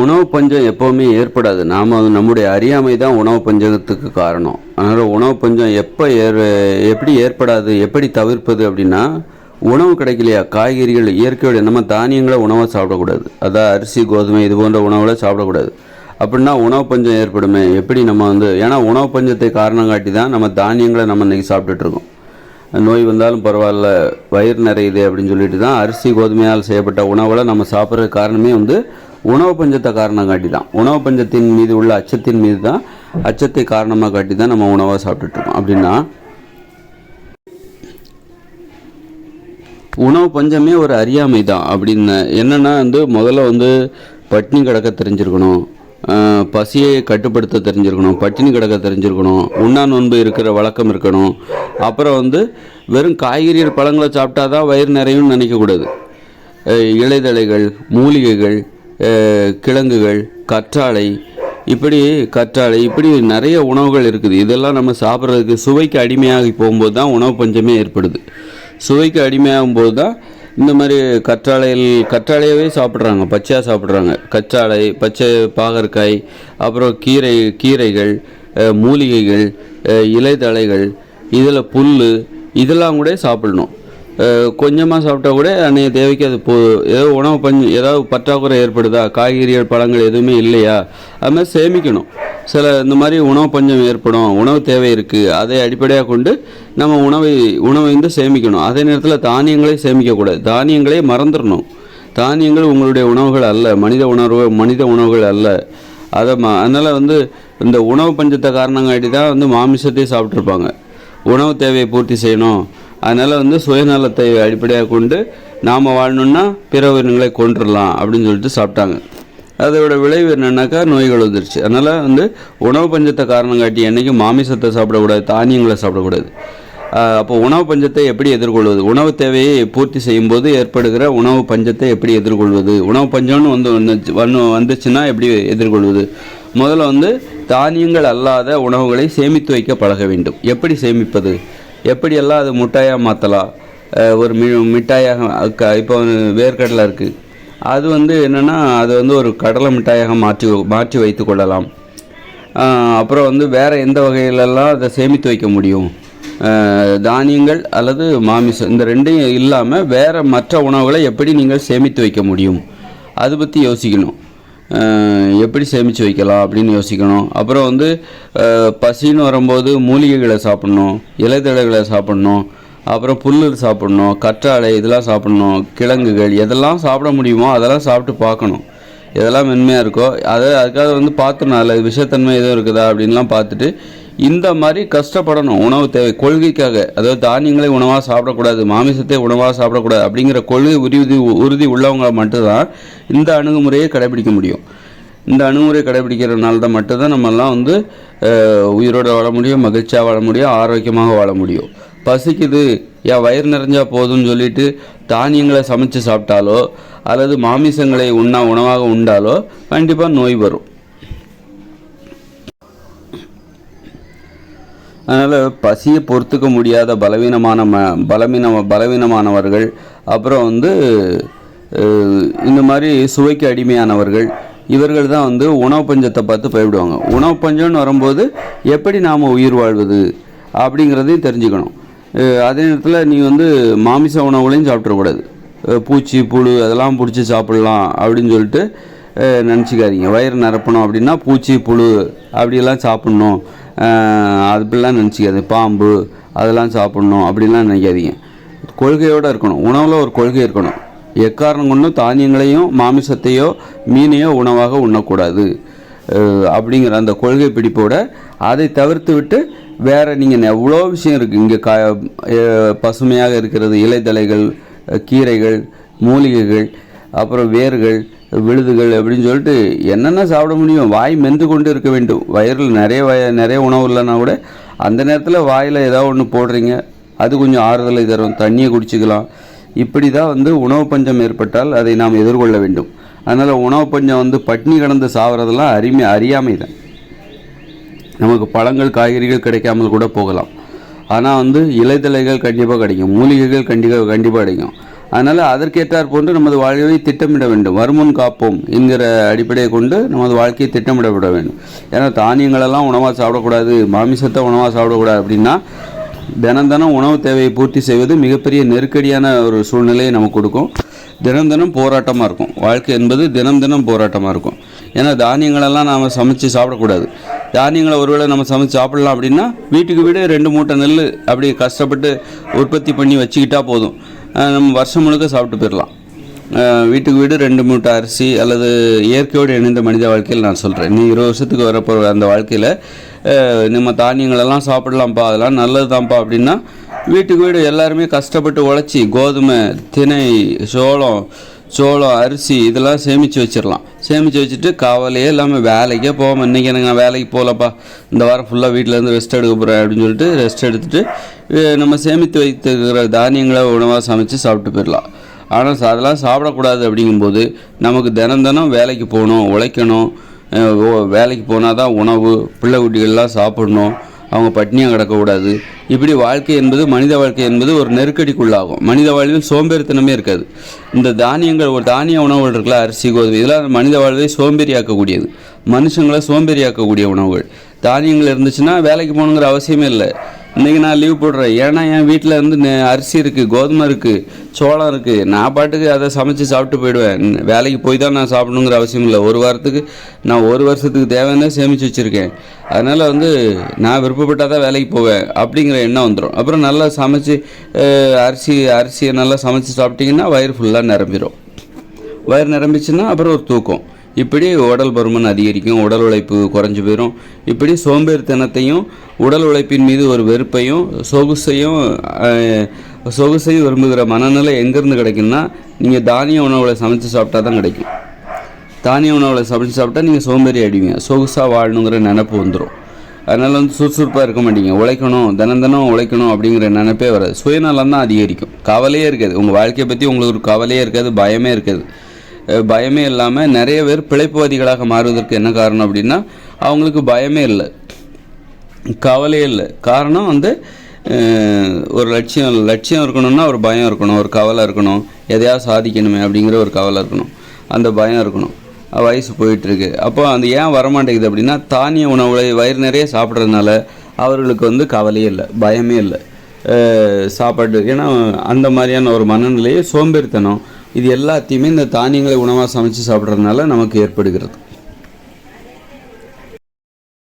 உணவு பஞ்சம் எப்போவுமே ஏற்படாது. நாம் நம்முடைய அறியாமை தான் உணவு பஞ்சத்துக்கு காரணம். அதனால் உணவு பஞ்சம் எப்போ ஏற் எப்படி ஏற்படாது எப்படி தவிர்ப்பது அப்படின்னா உணவு கிடைக்கலையா? காய்கறிகள் இயற்கையோட நம்ம தானியங்களை உணவாக சாப்பிடக்கூடாது. அதான் அரிசி கோதுமை இது போன்ற உணவுகளை சாப்பிடக்கூடாது. அப்படின்னா உணவு பஞ்சம் ஏற்படுமே. எப்படி நம்ம வந்து ஏன்னா உணவு பஞ்சத்தை காரணம் காட்டி தான் நம்ம தானியங்களை நம்ம இன்றைக்கி சாப்பிட்டுட்டு இருக்கோம் நோய் வந்தாலும் பரவாயில்ல வயிறு நிறையுது அப்படின்னு சொல்லிட்டு தான் அரிசி கோதுமையால் செய்யப்பட்ட உணவுகளை நம்ம சாப்பிட்ற காரணமே வந்து உணவு பஞ்சத்தை காரணம் காட்டி தான் உணவு பஞ்சத்தின் மீது உள்ள அச்சத்தின் மீது தான் அச்சத்தை காரணமாக காட்டி தான் நம்ம உணவாக சாப்பிட்டுட்ருக்கோம். அப்படின்னா உணவு பஞ்சமே ஒரு அறியாமை தான் அப்படின்னு என்னென்னா வந்து முதல்ல வந்து பட்டினி கிடக்க தெரிஞ்சிருக்கணும். பசியை கட்டுப்படுத்த தெரிஞ்சிருக்கணும். பட்டினி கிடக்க தெரிஞ்சிருக்கணும். உண்ணா நோன்பு இருக்கிற வழக்கம் இருக்கணும். அப்புறம் வந்து வெறும் காய்கறிகள் பழங்களை சாப்பிட்டா தான் வயிறு நிறையும்னு நினைக்கக்கூடாது. இலைதழைகள் மூலிகைகள் கிழங்குகள் கற்றாழை இப்படி கற்றாழை இப்படி நிறைய உணவுகள் இருக்குது. இதெல்லாம் நம்ம சாப்பிட்றதுக்கு சுவைக்கு அடிமையாகி போகும்போது தான் உணவு பஞ்சமே ஏற்படுது. சுவைக்கு அடிமையாகும் போது தான் இந்த மாதிரி கற்றாழையில் கற்றாழையவே சாப்பிட்றாங்க பச்சையாக சாப்பிட்றாங்க. கற்றாழை பச்சை பாகற்காய் அப்புறம் கீரை கீரைகள் மூலிகைகள் அஹ் இலைதழைகள் இதில் புல் இதெல்லாம் கூட சாப்பிடணும். கொஞ்சமாக சாப்பிட்டா கூட அன்றைய தேவைக்கு அது போ ஏதோ உணவு பஞ்சு ஏதாவது பற்றாக்குறை ஏற்படுதா? காய்கறிகள் பழங்கள் எதுவுமே இல்லையா? அது மாதிரி சேமிக்கணும். சில இந்த மாதிரி உணவு பஞ்சம் ஏற்படும். உணவு தேவை இருக்குது அதை அடிப்படையாக கொண்டு நம்ம உணவை உணவை வந்து சேமிக்கணும். அதே நேரத்தில் தானியங்களை சேமிக்கக்கூடாது. தானியங்களே மறந்துடணும். தானியங்கள் உங்களுடைய உணவுகள் அல்ல. மனித உணர்வு மனித உணவுகள் அல்ல. அதை ம அதனால் வந்து இந்த உணவு பஞ்சத்தை காரணங்காட்டி தான் வந்து மாமிசத்தையே சாப்பிட்ருப்பாங்க உணவு தேவையை பூர்த்தி செய்யணும். அதனால் வந்து சுயநலத்தை அடிப்படையாக கொண்டு நாம் வாழணுன்னா பிற உயிரினங்களை கொண்டுடலாம் அப்படின்னு சொல்லிட்டு சாப்பிட்டாங்க. அதோட விளைவு என்னன்னாக்கா நோய்கள் வந்துருச்சு. அதனால் வந்து உணவு பஞ்சத்தை காரணம் காட்டி என்றைக்கும் மாமிசத்தை சாப்பிடக்கூடாது தானியங்களை சாப்பிடக்கூடாது. அப்போ உணவு பஞ்சத்தை எப்படி எதிர்கொள்வது? உணவு தேவையை பூர்த்தி செய்யும்போது ஏற்படுகிற உணவு பஞ்சத்தை எப்படி எதிர்கொள்வது? உணவு பஞ்சம்னு வந்து வந்துச்சு வந்து வந்துச்சுன்னா எப்படி எதிர்கொள்வது? முதல்ல வந்து தானியங்கள் அல்லாத உணவுகளை சேமித்து வைக்க பழக வேண்டும். எப்படி சேமிப்பது? எப்படியெல்லாம் அது முட்டாயாக மாற்றலாம் ஒரு மி மிட்டாயாக க- இப்போ வேர்க்கடலை இருக்குது அது வந்து என்னென்னா அது வந்து ஒரு கடலை மிட்டாயாக மாற்றி மாற்றி வைத்து கொள்ளலாம். அப்புறம் வந்து வேறு எந்த வகையிலெல்லாம் அதை சேமித்து வைக்க முடியும்? தானியங்கள் அல்லது மாமிசம் இந்த ரெண்டையும் இல்லாமல் வேறு மற்ற உணவுகளை எப்படி நீங்கள் சேமித்து வைக்க முடியும்? அதை பற்றி யோசிக்கணும். எப்படி சேமித்து வைக்கலாம் அப்படின்னு யோசிக்கணும். அப்புறம் வந்து பசின்னு வரும்போது மூலிகைகளை சாப்பிட்ணும் இலைதழைகளை சாப்பிட்ணும் அப்புறம் புல் சாப்பிட்ணும் கற்றாழை இதெல்லாம் சாப்பிட்ணும் கிழங்குகள் எதெல்லாம் சாப்பிட முடியுமோ அதெல்லாம் சாப்பிட்டு பார்க்கணும். எதெல்லாம் மென்மையாக இருக்கோ அதை அதுக்காக வந்து பார்த்துடணும் அதில் விஷத்தன்மை எதுவும் இருக்குதா அப்படின்லாம் பார்த்துட்டு இந்த மாதிரி கஷ்டப்படணும். உணவு தேவை. கொள்கைக்காக. அதாவது தானியங்களை உணவாக சாப்பிடக்கூடாது மாமிசத்தை உணவாக சாப்பிடக்கூடாது அப்படிங்கிற கொள்கை உறுதி உறுதி உள்ளவங்க மட்டும்தான் இந்த அணுகுமுறையை கடைபிடிக்க முடியும். இந்த அணுகுமுறை கடைபிடிக்கிறதுனால தான் மட்டும்தான் நம்மெல்லாம் வந்து உயிரோடு உயிரோட வாழ முடியும் மகிழ்ச்சியாக வாழ முடியும் ஆரோக்கியமாக வாழ முடியும். பசிக்குது. என் வயிறு நிறைஞ்சா போதும்னு சொல்லிட்டு தானியங்களை சமைச்சு சாப்பிட்டாலோ அல்லது மாமிசங்களை உண்ணா உணவாக உண்டாலோ கண்டிப்பாக நோய் வரும். அதனால் பசியை பொறுத்துக்க முடியாத பலவீனமான ம பலவீன பலவீனமானவர்கள் அப்புறம் வந்து இந்த மாதிரி சுவைக்கு அடிமையானவர்கள் இவர்கள் தான் வந்து உணவு பஞ்சத்தை பார்த்து போய்விடுவாங்க உணவு பஞ்சம்னு வரும்போது எப்படி நாம் உயிர் வாழ்வது அப்படிங்கிறதையும் தெரிஞ்சுக்கணும். அதே நேரத்தில் நீ வந்து மாமிச உணவுகளையும் சாப்பிட்றக்கூடாது பூச்சி புழு அதெல்லாம் பிடிச்சி சாப்பிட்லாம் அப்படின்னு சொல்லிட்டு நினச்சிக்காதீங்க. வயிறு நிரப்பணும் அப்படின்னா பூச்சி புழு அப்படியெல்லாம் சாப்பிட்ணும். அப்படிலாம் நினச்சிக்காது பாம்பு அதெல்லாம் சாப்பிட்ணும். அப்படிலாம் நினைக்காதீங்க. கொள்கையோடு இருக்கணும். உணவில் ஒரு கொள்கை இருக்கணும். எக்காரணம் கொண்டும் தானியங்களையும் மாமிசத்தையோ மீனையோ உணவாக உண்ணக்கூடாது. அப்படிங்கிற அந்த கொள்கை பிடிப்போட அதை தவிர்த்து விட்டு வேறு நீங்கள் எவ்வளோ விஷயம் இருக்குது இங்கே கா பசுமையாக இருக்கிறது இலைதலைகள் கீரைகள் மூலிகைகள் அப்புறம் வேர்கள் விழுதுகள் அப்படின்னு சொல்லிட்டு என்னென்ன சாப்பிட முடியும்? வாய் மென்று கொண்டு இருக்க வேண்டும். வயிறில் நிறைய வய நிறைய உணவு இல்லைன்னா கூட அந்த நேரத்தில் வாயில் ஏதாவது ஒன்று போடுறீங்க. அது கொஞ்சம் ஆறுதலை தரும். தண்ணியை குடிச்சிக்கலாம். இப்படி தான் வந்து உணவு பஞ்சம் ஏற்பட்டால் அதை நாம் எதிர்கொள்ள வேண்டும். அதனால் உணவு பஞ்சம் வந்து பட்னி கடந்து சாவறதெல்லாம் அருமை அறியாமை தான். நமக்கு பழங்கள் காய்கறிகள் கிடைக்காமல் கூட போகலாம். ஆனால் வந்து இலைத்தலைகள் கண்டிப்பாக கிடைக்கும். மூலிகைகள் கண்டிப்பாக கண்டிப்பாக கிடைக்கும். அதனால் அதற்கேற்றார் போன்று நமது வாழ்வை திட்டமிட வேண்டும். வருமுன் காப்போம் என்கிற அடிப்படையை கொண்டு நமது வாழ்க்கையை திட்டமிடப்பட வேண்டும். ஏன்னா தானியங்களெல்லாம் உணவாக சாப்பிடக்கூடாது மாமிசத்தை உணவாக சாப்பிடக்கூடாது அப்படின்னா தினம் தினம் உணவு தேவையை பூர்த்தி செய்வது மிகப்பெரிய நெருக்கடியான ஒரு சூழ்நிலையை நமக்கு கொடுக்கும். தினம் தினம் போராட்டமாக இருக்கும். வாழ்க்கை என்பது தினம் தினம் போராட்டமாக இருக்கும். ஏன்னா தானியங்களெல்லாம் நாம் சமைச்சு சாப்பிடக்கூடாது. தானியங்களை ஒருவேளை நம்ம சமைச்சு சாப்பிடலாம் அப்படின்னா வீட்டுக்கு வீடு ரெண்டு மூட்டை நெல் அப்படி கஷ்டப்பட்டு உற்பத்தி பண்ணி வச்சுக்கிட்டா போதும். நம்ம வருஷம் முழுக்க சாப்பிட்டு போயிடலாம். வீட்டுக்கு வீடு ரெண்டு மூட்டை அரிசி அல்லது இயற்கையோடு இணைந்த மனித வாழ்க்கையில் நான் சொல்கிறேன் நீ இருபது வருஷத்துக்கு வரப்போ அந்த வாழ்க்கையில் நம்ம தானியங்களெல்லாம் சாப்பிடலாம்ப்பா அதெல்லாம் நல்லது தான்ப்பா அப்படின்னா வீட்டுக்கு வீடு எல்லாருமே கஷ்டப்பட்டு உழைச்சி கோதுமை திணை சோளம் சோளம் அரிசி இதெல்லாம் சேமித்து வச்சிடலாம். சேமித்து வச்சுட்டு கவலையே இல்லாமல் வேலைக்கே போவோம் இன்றைக்கி எனக்கு நான் வேலைக்கு போகலப்பா. இந்த வாரம் ஃபுல்லாக வீட்டிலேருந்து ரெஸ்ட் எடுக்க போகிறேன் அப்படின்னு சொல்லிட்டு ரெஸ்ட் எடுத்துட்டு நம்ம சேமித்து வைத்துக்கிற தானியங்களை உணவாக சமைச்சு சாப்பிட்டு போயிடலாம். ஆனால் அதெல்லாம் சாப்பிடக்கூடாது அப்படிங்கும்போது நமக்கு தினம் தினம் வேலைக்கு போகணும் உழைக்கணும். ஓ- வேலைக்கு போனால் தான் உணவு பிள்ளை குட்டிகள்லாம் சாப்பிடணும். அவங்க பட்னியாக கிடக்கக்கூடாது. இப்படி வாழ்க்கை என்பது மனித வாழ்க்கை என்பது ஒரு நெருக்கடிக்குள்ளாகும். மனித வாழ்வில் சோம்பேறித்தனமே இருக்காது. இந்த தானியங்கள் ஒரு தானிய உணவுகள் இருக்குல்ல அரிசி கோதுமை இதெல்லாம் மனித வாழ்வை சோம்பேறியாக்கக்கூடியது. மனுஷங்களை சோம்பேறியாக்கக்கூடிய உணவுகள். தானியங்கள் இருந்துச்சுன்னா வேலைக்கு போகணுங்கிற அவசியமே இல்லை. இன்றைக்கி நான் லீவ் போடுறேன். ஏன்னா என் வீட்டில் வந்து அரிசி இருக்குது கோதுமை இருக்குது சோளம் இருக்குது நான் பாட்டுக்கு அதை சமைச்சு சாப்பிட்டு போயிடுவேன். வேலைக்கு போய் தான் நான் சாப்பிடணுங்கிற அவசியம் இல்லை. ஒரு வாரத்துக்கு நான் ஒரு வருஷத்துக்கு தேவையான சேமித்து வச்சுருக்கேன். அதனால் வந்து நான் விருப்பப்பட்டால் தான் வேலைக்கு போவேன் அப்படிங்கிற எண்ணம் வந்துடும் அப்புறம் நல்லா சமைச்சு அரிசி அரிசியை நல்லா சமைச்சு சாப்பிட்டிங்கன்னா வயிறு ஃபுல்லாக நிரம்பிடும் வயிறு நிரம்பிச்சுன்னா அப்புறம் ஒரு தூக்கம். இப்படி உடல் பருமன் அதிகரிக்கும் உடல் உழைப்பு குறைஞ்சு போயிடும் இப்படி சோம்பேறித்தனத்தையும் உடல் உழைப்பின் மீது ஒரு வெறுப்பையும் சொகுசையும் சொகுசையும் விரும்புகிற மனநிலை எங்கேருந்து கிடைக்கும்னா நீங்கள் தானிய உணவுகளை சமைச்சு சாப்பிட்டா தான் கிடைக்கும். தானிய உணவுகளை சமைச்சு சாப்பிட்டா நீங்கள் சோம்பேறி ஆயிடுவீங்க. சொகுசாக வாழணுங்கிற நினப்பு வந்துடும் அதனால் வந்து சுறுசுறுப்பாக இருக்க மாட்டீங்க. உழைக்கணும் தினம் தினம் உழைக்கணும் அப்படிங்கிற நினைப்பே வராது. சுயநலம் தான் அதிகரிக்கும். கவலையே இருக்காது. உங்கள் வாழ்க்கையை பற்றி உங்களுக்கு ஒரு கவலையே இருக்காது பயமே இருக்காது. பயமே இல்லாமல் நிறைய பேர் பிழைப்புவாதிகளாக மாறுவதற்கு என்ன காரணம் அப்படின்னா அவங்களுக்கு பயமே இல்லை. கவலையே இல்லை. காரணம் வந்து ஒரு லட்சியம் லட்சியம் இருக்கணும்னா ஒரு பயம் இருக்கணும் ஒரு கவலை இருக்கணும். எதையாவது சாதிக்கணுமே அப்படிங்கிற ஒரு கவலை இருக்கணும். அந்த பயம் இருக்கணும். வயசு போயிட்டுருக்கு. அப்போ அந்த ஏன் வரமாட்டேங்குது அப்படின்னா தானிய உணவுகளை வயிறு நிறைய சாப்பிட்றதுனால அவர்களுக்கு வந்து கவலையே இல்லை பயமே இல்லை. சாப்பாடு ஏன்னா அந்த மாதிரியான ஒரு மனநிலையை சோம்பேறித்தனம் இது எல்லாத்தையுமே இந்த தானியங்களை உணவாக சமைச்சு சாப்பிட்றதுனால நமக்கு ஏற்படுகிறது.